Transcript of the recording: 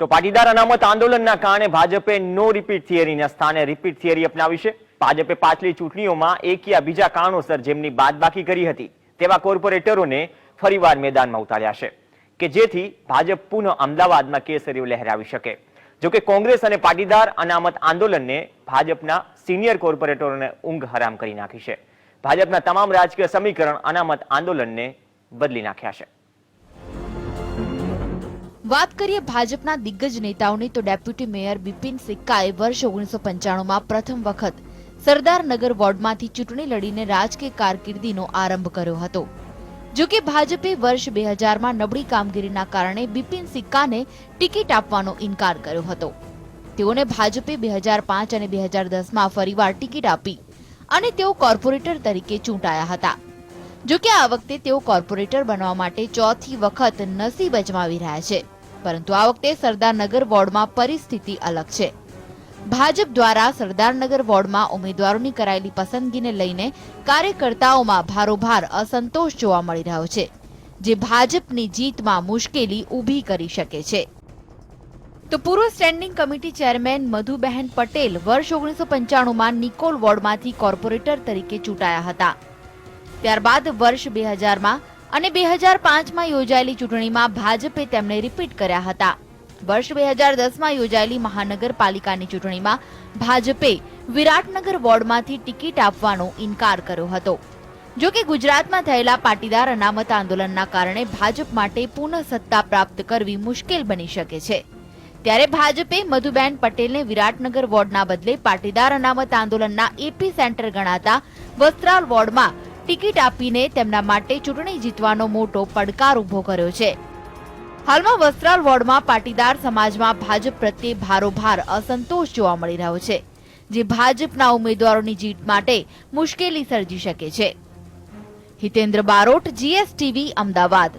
તો પાટીદાર અનામત આંદોલનના કારણે ભાજપે નો રિપીટ થિયરીના સ્થાને રિપીટ થિયરી અપનાવી છે. ભાજપે પાછલી ચૂંટણીઓમાં એક યા બીજા કારણોસર જેમની બાદબાકી કરી હતી, તેવા કોર્પોરેટરોને ફરીવાર મેદાનમાં ઉતાર્યા છે કે જેથી ભાજપ પુનઃ અમદાવાદમાં કેસરીઓ લહેરાવી શકે. જોકે કોંગ્રેસ અને પાટીદાર અનામત આંદોલનને ભાજપના સિનિયર કોર્પોરેટરોને ઊંઘ હરામ કરી નાખી છે. ભાજપના તમામ રાજકીય સમીકરણ અનામત આંદોલનને બદલી નાખ્યા છે. વાત કરીએ ભાજપના દિગ્ગજ નેતાઓની, તો ડેપ્યુટી મેયર બિપિન સિક્કાએ વર્ષ ઓગણીસો પંચાણુંમાં પ્રથમ વખત સરદારનગર વોર્ડમાંથી ચૂંટણી લડીને રાજકીય કારકિર્દીનો આરંભ કર્યો હતો. જો કે ભાજપે વર્ષ બે હજારમાં નબળી કામગીરીના કારણે બિપિન સિક્કાને ટિકિટ આપવાનો ઇનકાર કર્યો હતો. તેઓને ભાજપે બે હજાર પાંચ અને બે હજાર દસમાં ફરીવાર ટિકિટ આપી અને તેઓ કોર્પોરેટર તરીકે ચૂંટાયા હતા. જો કે આ વખતે તેઓ કોર્પોરેટર બનવા માટે ચોથી વખત નસીબ અજમાવી રહ્યા છે. પરંતુ આ વખતે સરદારનગર વોર્ડમાં પરિસ્થિતિ અલગ છે. ભાજપ દ્વારા સરદારનગર વોર્ડમાં ઉમેદવારોની કરાયેલી પસંદગીને લઈને કાર્યકર્તાઓમાં ભારોભાર અસંતોષ જોવા મળી રહ્યો છે, જે ભાજપની જીતમાં મુશ્કેલી ઊભી કરી શકે છે. તો પૂર્વ standing committee chairman Madhuben Patel વર્ષ ઓગણીસો પંચાણુંમાં નિકોલ વોર્ડમાંથી કોર્પોરેટર તરીકે ચૂંટાયા હતા. ત્યારબાદ વર્ષ બે હજારમાં અને બે હજાર પાંચમાં યોજાયેલી ચૂંટણીમાં ભાજપે તેમને રિપીટ કર્યા હતા. વર્ષ બે હજાર દસમાં યોજાયેલી મહાનગરપાલિકાની ચૂંટણીમાં ભાજપે વિરાટનગર વોર્ડમાંથી ટિકિટ આપવાનો ઇનકાર કર્યો હતો. જો કે ગુજરાતમાં થયેલા પાટીદાર અનામત આંદોલનના કારણે ભાજપ માટે પુનઃ સત્તા પ્રાપ્ત કરવી મુશ્કેલ બની શકે છે. ત્યારે ભાજપે મધુબેન પટેલને વિરાટનગર વોર્ડના બદલે પાટીદાર અનામત આંદોલનના એપી સેન્ટર ગણાતા વસ્ત્રાલ વોર્ડમાં ટિકિટ આપીને તેમના માટે ચૂંટણી જીતવાનો મોટો પડકાર ઊભો કર્યો છે. હાલમાં વસ્ત્રાલ વોર્ડમાં પાટીદાર સમાજમાં ભાજપ પ્રત્યે ભારોભાર અસંતોષ જોવા મળી રહ્યો છે, જે ભાજપના ઉમેદવારોની જીત માટે મુશ્કેલી સર્જી શકે છે. હિતેન્દ્ર બારોટ, જીએસટીવી, અમદાવાદ.